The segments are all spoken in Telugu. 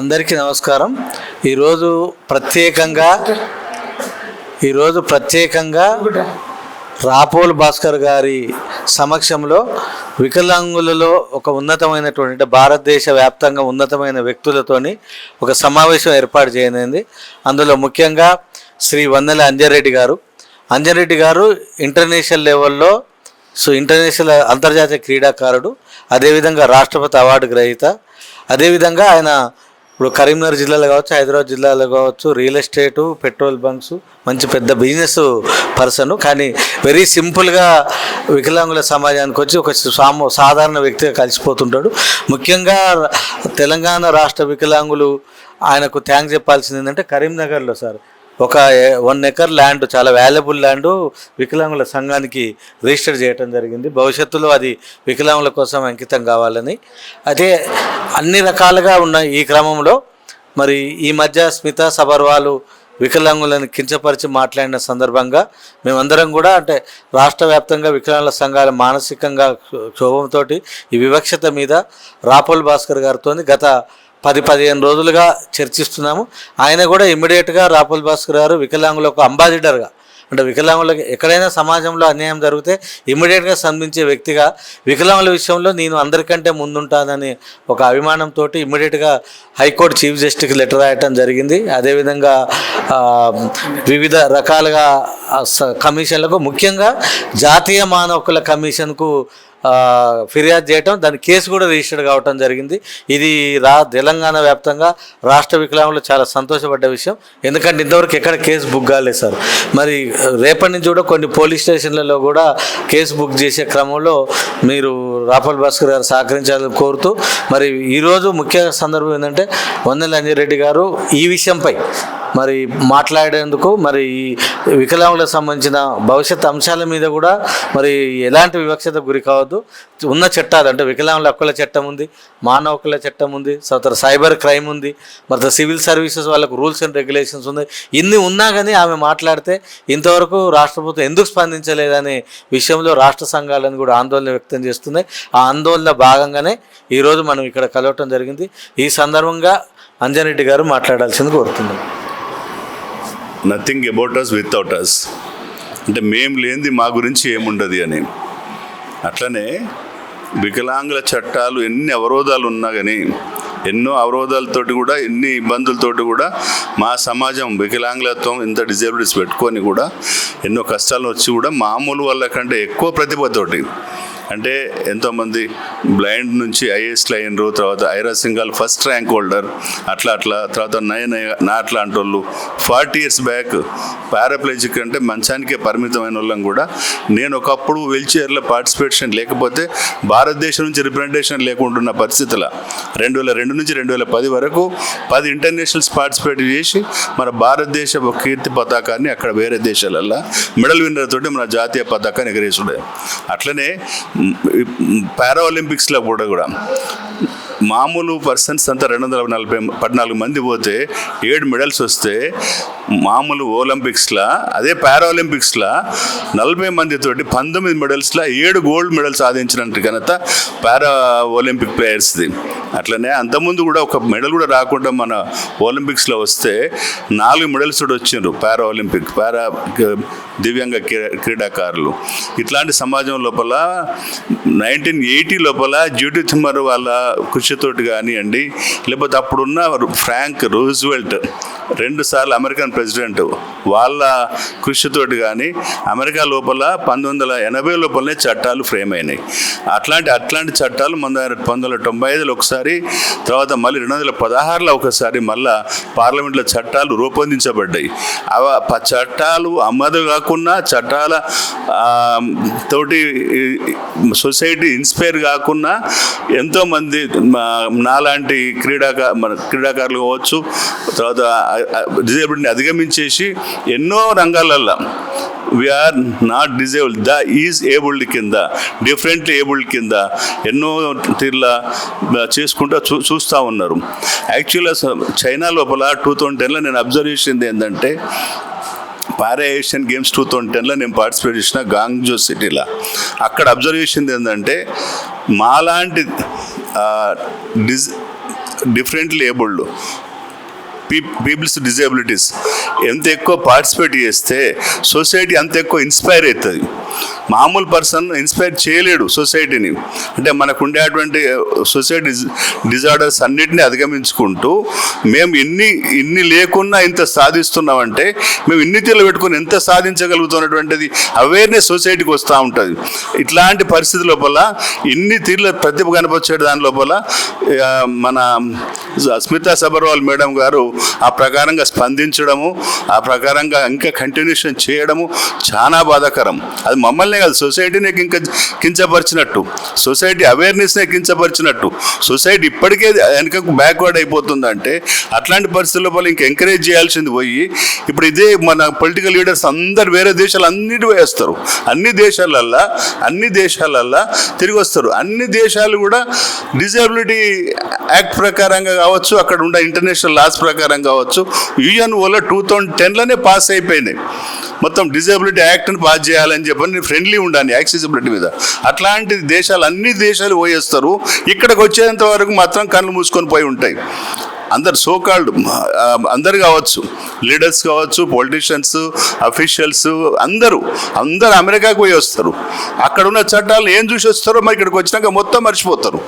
అందరికీ నమస్కారం. ఈరోజు ప్రత్యేకంగా ఈరోజు ప్రత్యేకంగా రాపోల్ భాస్కర్ గారి సమక్షంలో వికలాంగులలో ఒక ఉన్నతమైనటువంటి అంటే భారతదేశ వ్యాప్తంగా ఉన్నతమైన వ్యక్తులతోని ఒక సమావేశం ఏర్పాటు చేయనుంది. అందులో ముఖ్యంగా శ్రీ వందల అంజరెడ్డి గారు. అంజరెడ్డి గారు ఇంటర్నేషనల్ లెవెల్లో సో ఇంటర్నేషనల్ అంతర్జాతీయ క్రీడాకారుడు అదేవిధంగా రాష్ట్రపతి అవార్డు గ్రహీత. అదేవిధంగా ఆయన ఇప్పుడు కరీంనగర్ జిల్లాలో కావచ్చు హైదరాబాద్ జిల్లాలో కావచ్చు రియల్ ఎస్టేటు పెట్రోల్ బంక్స్ మంచి పెద్ద బిజినెస్ పర్సన్. కానీ వెరీ సింపుల్గా వికలాంగుల సమాజానికి వచ్చి ఒక సామ సాధారణ వ్యక్తిగా కలిసిపోతుంటాడు. ముఖ్యంగా తెలంగాణ రాష్ట్ర వికలాంగులు ఆయనకు థ్యాంక్స్ చెప్పాల్సింది ఏంటంటే కరీంనగర్లో సార్. ఒక వన్ ఎకర్ ల్యాండ్ చాలా వాల్యుబుల్ ల్యాండ్ వికలాంగుల సంఘానికి రిజిస్టర్ చేయడం జరిగింది. భవిష్యత్తులో అది వికలాంగుల కోసం అంకితం కావాలని. అదే అన్ని రకాలుగా ఉన్న ఈ క్రమంలో మరి ఈ మధ్య స్మిత సబర్వాలు వికలాంగులను కించపరిచి మాట్లాడిన సందర్భంగా మేమందరం కూడా అంటే రాష్ట్ర వ్యాప్తంగా వికలాంగుల సంఘాల మానసికంగా క్షోభంతో ఈ వివక్షత మీద రాపోల్ భాస్కర్ గారితో గత పది పదిహేను రోజులుగా చర్చిస్తున్నాము. ఆయన కూడా ఇమ్మీడియట్గా రాపుల్ భాస్కర్ గారు వికలాంగులకు అంబాసిడర్గా అంటే వికలాంగులకు ఎక్కడైనా సమాజంలో అన్యాయం జరిగితే ఇమ్మీడియట్గా స్పందించే వ్యక్తిగా వికలాంగుల విషయంలో నేను అందరికంటే ముందుంటానని ఒక అభిమానంతో ఇమ్మీడియట్గా హైకోర్టు చీఫ్ జస్టిస్కి లెటర్ రాయటం జరిగింది. అదేవిధంగా వివిధ రకాలుగా స- కమిషన్లకు ముఖ్యంగా జాతీయ మానవ హక్కుల కమిషన్కు ఫిర్యాదు చేయటం దాని కేసు కూడా రిజిస్టర్డ్ కావటం జరిగింది. ఇది రా తెలంగాణ వ్యాప్తంగా రాష్ట్ర వికలాంగులు చాలా సంతోషపడ్డ విషయం. ఎందుకంటే ఇంతవరకు ఎక్కడ కేసు బుక్ కాలేదు సార్. మరి రేపటి నుంచి కూడా కొన్ని పోలీస్ స్టేషన్లలో కూడా కేసు బుక్ చేసే క్రమంలో మీరు రాఫల్ భాస్కర్ గారు సహకరించాలని కోరుతూ మరి ఈరోజు ముఖ్య సందర్భం ఏంటంటే వందల అంజిరెడ్డి గారు ఈ విషయంపై మరి మాట్లాడేందుకు మరి ఈ వికలాంగులకు సంబంధించిన భవిష్యత్ అంశాల మీద కూడా మరి ఎలాంటి వివక్షత గురి కావద్దు. ఉన్న చట్టాలు అంటే వికలాంగుల హక్కుల చట్టం ఉంది మానవ హక్కుల చట్టం ఉంది తర్వాత సైబర్ క్రైమ్ ఉంది మరి సివిల్ సర్వీసెస్ వాళ్ళకు రూల్స్ అండ్ రెగ్యులేషన్స్ ఉన్నాయి ఇన్ని ఉన్నా కానీ ఆమె మాట్లాడితే ఇంతవరకు రాష్ట్ర ప్రభుత్వం ఎందుకు స్పందించలేదనే విషయంలో రాష్ట్ర సంఘాలను కూడా ఆందోళన వ్యక్తం చేస్తున్నాయి. ఆ ఆందోళన భాగంగానే ఈరోజు మనం ఇక్కడ కలవటం జరిగింది. ఈ సందర్భంగా అంజనరెడ్డి గారు మాట్లాడాల్సింది కోరుతున్నాం. Nothing about us without us అంటే మేము లేనిది మా గురించి ఏముండదు అని. అట్లనే వికలాంగుల చట్టాలు ఎన్ని అవరోధాలు ఉన్నా కానీ ఎన్నో అవరోధాలతోటి కూడా ఎన్ని ఇబ్బందులతోటి కూడా మా సమాజం వికలాంగులత్వం ఇంత డిజేబిలిటీస్ పెట్టుకొని కూడా ఎన్నో కష్టాలు వచ్చి కూడా మామూలు వాళ్ళ కంటే ఎక్కువ ప్రతిభతోటి అంటే ఎంతోమంది బ్లైండ్ నుంచి ఐఏఎస్లు అయినరు తర్వాత Ira Singhal first rank holder అట్లా అట్లా తర్వాత నయన నా అట్లాంటి వాళ్ళు ఫార్టీ ఇయర్స్ బ్యాక్ పారాప్లేజిక్ అంటే మంచానికే పరిమితమైన వాళ్ళం కూడా. నేను ఒకప్పుడు వెల్చేర్లో పార్టిసిపేషన్ లేకపోతే భారతదేశం నుంచి రిప్రజెంటేషన్ లేకుండా పరిస్థితుల రెండు వేల రెండు నుంచి రెండు వేల పది వరకు పది ఇంటర్నేషనల్స్ పార్టిసిపేట్ చేసి మన భారతదేశ కీర్తి పతాకాన్ని అక్కడ వేరే దేశాలల్లో మెడల్ విన్నర్ తోటి మన జాతీయ పతాకాన్ని ఎగరేసుడే. అట్లనే పారా ఒలింపిక్స్లో కూడా కూడా మామూలు పర్సన్స్ అంతా రెండు వందల నలభై పద్నాలుగు మంది పోతే ఏడు మెడల్స్ వస్తే మామూలు ఒలింపిక్స్లో అదే పారా ఒలింపిక్స్లో నలభై మందితోటి పంతొమ్మిది మెడల్స్లో ఏడు గోల్డ్ మెడల్ సాధించినట్టు ఘనత పారా ఒలింపిక్ ప్లేయర్స్ది. అట్లనే అంతకుముందు కూడా ఒక మెడల్ కూడా రాకుండా మన ఒలింపిక్స్లో వస్తే నాలుగు మెడల్స్ కూడా వచ్చిండ్రు పారా ఒలింపిక్ పారా దివ్యాంగ క్రీ- క్రీడాకారులు. ఇట్లాంటి సమాజం లోపల నైన్టీన్ ఎయిటీ లోపల జ్యూటీ థిమ్మర్ వాళ్ళ కృషితోటి కానివ్వండి లేకపోతే అప్పుడున్న ఫ్రాంక్ రూజ్వెల్ట్ రెండు సార్లు అమెరికన్ ప్రెసిడెంట్ వాళ్ళ కృషితోటి కానీ అమెరికా లోపల పంతొమ్మిది వందల ఎనభై లోపలనే చట్టాలు ఫ్రేమ్ అయినాయి. అట్లాంటి అట్లాంటి చట్టాలు మన పంతొమ్మిది వందల తొంభై ఐదులో ఒకసారి తర్వాత మళ్ళీ రెండు వందల పదహారులో ఒకసారి మళ్ళా పార్లమెంట్లో చట్టాలు రూపొందించబడ్డాయి. అవ ప- చట్టాలు అమ్మదు కాకుండా చట్టాల తోటి సొసైటీ ఇన్స్పైర్ కాకుండా ఎంతోమంది మా- నాలాంటి క్రీడాకా మన క్రీడాకారులు కావచ్చు తర్వాత డిజేబిలిటీని అధిగమించేసి ఎన్నో రంగాలల్లో we are not disable the is abled కింద డిఫరెంట్లీ ఏబుల్డ్ కింద ఎన్నో తీర్లా చేసుకుంటూ చూ చూస్తూ ఉన్నారు. యాక్చువల్గా చైనా లోపల టూ థౌజండ్ టెన్లో నేను అబ్జర్వ్ చేసింది ఏంటంటే para Asian games two thousand టెన్లో నేను పార్టిసిపేట్ చేసిన గాంగ్జో సిటీలో. అక్కడ అబ్జర్వ్ చేసింది ఏంటంటే మాలాంటి డిజ్ డిఫరెంట్లీ ఏబుల్డ్ పీ పీపుల్స్ డిజేబిలిటీస్ ఎంత ఎక్కువ పార్టిసిపేట్ చేస్తే సొసైటీ అంత ఎక్కువ ఇన్స్పైర్ అవుతుంది. మామూలు పర్సన్ ఇన్స్పైర్ చేయలేడు సొసైటీని. అంటే మనకు ఉండేటువంటి సొసైటీ డిజార్డర్స్ అన్నిటిని అధిగమించుకుంటూ మేము ఎన్ని ఇన్ని లేకున్నా ఇంత సాధిస్తున్నామంటే మేము ఇన్ని తీర్లు పెట్టుకుని ఎంత సాధించగలుగుతున్నటువంటిది అవేర్నెస్ సొసైటీకి వస్తూ ఉంటుంది. ఇట్లాంటి పరిస్థితి లోపల ఇన్ని తీర్ల ప్రతిభ కనపరిచే దాని లోపల మన స్మితా సబర్వాల్ మేడం గారు ఆ ప్రకారంగా స్పందించడము ఆ ప్రకారంగా ఇంకా కంటిన్యూషన్ చేయడము చాలా బాధాకరం. అది మమ్మల్ని కాదు సొసైటీనే ఇంకా కించపరిచినట్టు. సొసైటీ అవేర్నెస్నే కించపరిచినట్టు. సొసైటీ ఇప్పటికే వెనకకు బ్యాక్వర్డ్ అయిపోతుందంటే అట్లాంటి పరిస్థితుల లోపల ఇంకా ఎంకరేజ్ చేయాల్సింది పోయి ఇప్పుడు ఇదే మన పొలిటికల్ లీడర్స్ అందరు వేరే దేశాలు అన్నిటి వేస్తారు. అన్ని దేశాలల్లా అన్ని దేశాలల్లా తిరిగి వస్తారు. అన్ని దేశాలు కూడా డిజేబిలిటీ యాక్ట్ ప్రకారంగా కావచ్చు అక్కడ ఉన్న ఇంటర్నేషనల్ లాస్ ప్రకారం కావచ్చు యూఎన్ఓలో టూ థౌజండ్ టెన్లోనే పాస్ అయిపోయినాయి. మొత్తం డిజేబిలిటీ యాక్ట్ని పాస్ చేయాలని చెప్పని ఫ్రెండ్లీ ఉండాలి యాక్సెసిబిలిటీ మీద. అట్లాంటి దేశాలు అన్ని దేశాలు పోయేస్తారు ఇక్కడికి వచ్చేంత వరకు మాత్రం కళ్ళు మూసుకొని పోయి ఉంటాయి. అందరు సోకాల్డ్ అందరు కావచ్చు లీడర్స్ కావచ్చు పొలిటీషియన్స్ అఫీషియల్స్ అందరూ అందరు అమెరికాకు పోయి వస్తారు. అక్కడ ఉన్న చట్టాలు ఏం చూసి వస్తారో మరి ఇక్కడికి వచ్చినాక మొత్తం మర్చిపోతారు.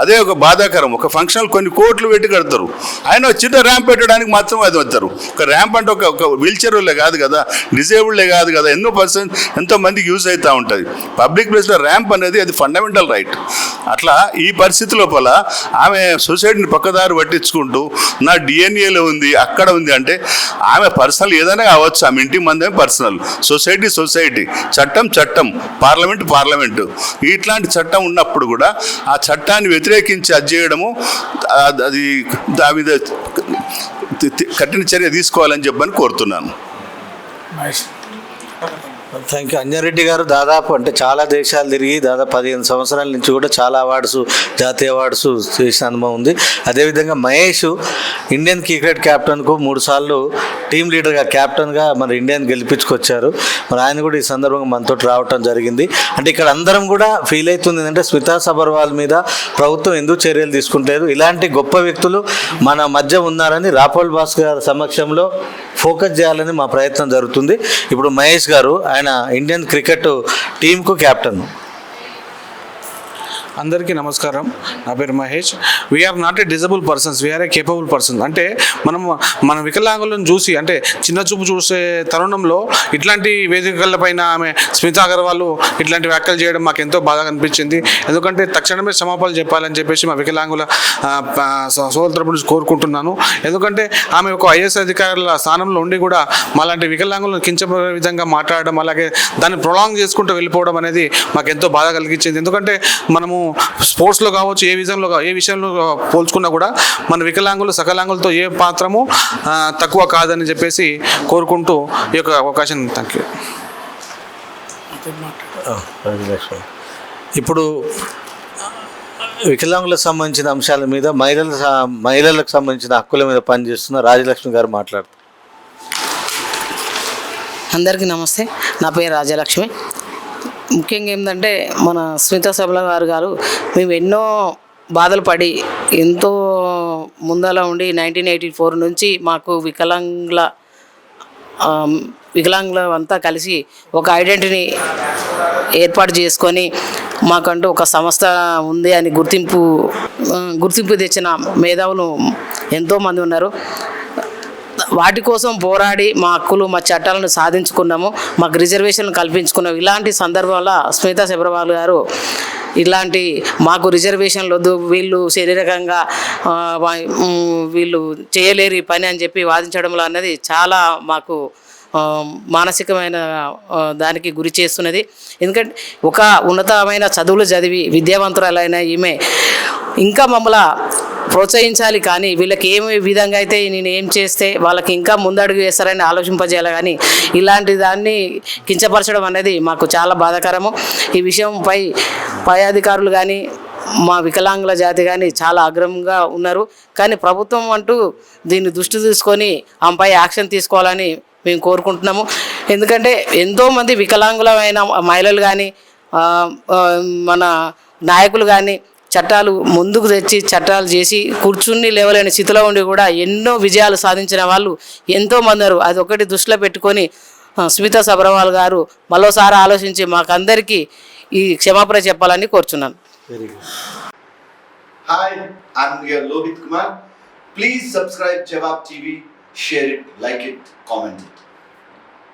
అదే ఒక బాధాకరం. ఒక ఫంక్షన్ కొన్ని కోట్లు పెట్టి కడతారు. ఆయన చిన్న ర్యాంప్ పెట్టడానికి మాత్రం అది వస్తారు ఒక ర్యాంప్ అంటే ఒక ఒక వీల్చైర్లే కాదు కదా డిజేబుల్డే కాదు కదా ఎన్నో పర్సన్ ఎంతో మందికి యూజ్ అవుతూ ఉంటుంది. పబ్లిక్ ప్లేస్లో ర్యాంప్ అనేది అది ఫండమెంటల్ రైట్. అట్లా ఈ పరిస్థితి లోపల ఆమె సొసైటీని పక్కదారి పట్టించుకుంటూ నా డిఎన్ఏలో ఉంది అక్కడ ఉంది అంటే ఆమె పర్సనల్ ఏదైనా కావచ్చు ఆమె ఇంటి మందే పర్సనల్. Society society. చట్టం చట్టం. Parliament parliament. ఇట్లాంటి చట్టం ఉన్నప్పుడు కూడా ఆ చట్టాన్ని వ్యతిరేకించి అది చేయడము అది దాని మీద కఠిన చర్య తీసుకోవాలని చెప్పని కోరుతున్నాను. Thank you. అంజన్రెడ్డి గారు దాదాపు అంటే చాలా దేశాలు తిరిగి దాదాపు పదిహేను సంవత్సరాల నుంచి కూడా చాలా అవార్డ్స్ జాతీయ అవార్డ్స్ చేసిన అనుభవం ఉంది. అదేవిధంగా మహేష్ ఇండియన్ క్రికెట్ క్యాప్టెన్కు మూడు సార్లు టీం లీడర్గా క్యాప్టెన్గా మన ఇండియాని గెలిపించుకొచ్చారు. మరి ఆయన కూడా ఈ సందర్భంగా మనతో రావటం జరిగింది. అంటే ఇక్కడ అందరం కూడా ఫీల్ అవుతుంది అంటే స్మితా సబర్వాల్ మీద ప్రభుత్వం ఎందుకు చర్యలు తీసుకుంటలేదు? ఇలాంటి గొప్ప వ్యక్తులు మన మధ్య ఉన్నారని రాపోల్ బాస్ గారి సమక్షంలో ఫోకస్ చేయాలని మా ప్రయత్నం జరుగుతుంది. ఇప్పుడు మహేష్ గారు ఆయన ఇండియన్ క్రికెట్ టీంకు కెప్టెన్ అందరికీ నమస్కారం. నా పేరు Mahesh. We are not a disable persons we are a capable person అంటే మనం మన వికలాంగులను చూసి అంటే చిన్న చూపు చూసే తరుణంలో ఇట్లాంటి వేదికలపైన ఆమె స్మితా అగర్వాల్ ఇట్లాంటి వ్యాఖ్యలు చేయడం మాకు ఎంతో బాగా అనిపించింది. ఎందుకంటే తక్షణమే క్షమాపణలు చెప్పాలని చెప్పేసి మా వికలాంగుల ఆ, నుంచి కోరుకుంటున్నాను. ఎందుకంటే ఆమె ఒక ఐఎస్ అధికారుల స్థానంలో ఉండి కూడా మాలాంటి వికలాంగులను కించపడే విధంగా మాట్లాడడం అలాగే దాన్ని ప్రొలాంగ్ చేసుకుంటూ వెళ్ళిపోవడం అనేది మాకు ఎంతో బాధ కలిగించింది. ఎందుకంటే మనము స్పోర్ట్స్లో కావచ్చు ఏ విషయంలో ఏ విషయంలో పోల్చుకున్నా కూడా మన వికలాంగులు సకలాంగులతో ఏ పాత్రము తక్కువ కాదని చెప్పేసి కోరుకుంటూ ఈ యొక్క అవకాశం థ్యాంక్ యూ. ఇప్పుడు వికలాంగులకు సంబంధించిన అంశాల మీద మహిళల మహిళలకు సంబంధించిన హక్కుల మీద పనిచేస్తున్న రాజలక్ష్మి గారు మాట్లాడుతారు. అందరికీ నమస్తే. నా పేరు రాజలక్ష్మి. ముఖ్యంగా ఏంటంటే మన స్మిత సబల గారు గారు మేము ఎన్నో బాధలు పడి ఎంతో ముందల ఉండి నైన్టీన్ ఎయిటీ ఫోర్ నుంచి మాకు వికలాంగుల వికలాంగుల అంతా కలిసి ఒక ఐడెంటిటీని ఏర్పాటు చేసుకొని మాకంటూ ఒక సంస్థ ఉంది అని గుర్తింపు గుర్తింపు తెచ్చిన మేధావులు ఎంతోమంది ఉన్నారు. వాటి కోసం పోరాడి మా హక్కులు మా చట్టాలను సాధించుకున్నాము మాకు రిజర్వేషన్లు కల్పించుకున్నాము. ఇలాంటి సందర్భంలో స్మితా సెబ్రవాల్ గారు ఇలాంటి మాకు రిజర్వేషన్లు వద్దు వీళ్ళు శారీరకంగా వీళ్ళు చేయలేరు పని అని చెప్పి వాదించడంలో అన్నది చాలా మాకు మానసికమైన దానికి గురి చేస్తున్నది. ఎందుకంటే ఒక ఉన్నతమైన చదువులు చదివి విద్యావంతురాలైన ఈమె ఇంకా మమ్మల్ని ప్రోత్సహించాలి కానీ వీళ్ళకి ఏమి విధంగా అయితే నేను ఏం చేస్తే వాళ్ళకి ఇంకా ముందడుగు వేస్తారని ఆలోచింపజేయాలి కానీ ఇలాంటి దాన్ని కించపరచడం అనేది మాకు చాలా బాధాకరము. ఈ విషయంపై పై అధికారులు కానీ మా వికలాంగుల జాతి కానీ చాలా అగ్రంగా ఉన్నారు. కానీ ప్రభుత్వం అంటూ దీన్ని దృష్టి తీసుకొని ఆమెపై యాక్షన్ తీసుకోవాలని మేము కోరుకుంటున్నాము. ఎందుకంటే ఎంతోమంది వికలాంగులమైన మహిళలు కానీ మన నాయకులు కానీ చట్టాలు ముందుకు తెచ్చి చట్టాలు చేసి కూర్చుని లేవలేని స్థితిలో ఉండి కూడా ఎన్నో విజయాలు సాధించిన వాళ్ళు ఎంతో ఉన్నారు. అది ఒకటి దృష్టిలో పెట్టుకొని స్మిత స్మితా సబర్వాల్ గారు మరోసారి ఆలోచించి మాకందరికీ ఈ క్షమాపణ చెప్పాలని కోరుచున్నాను. Please good Hi, I'm your Lohit Kumar. Please subscribe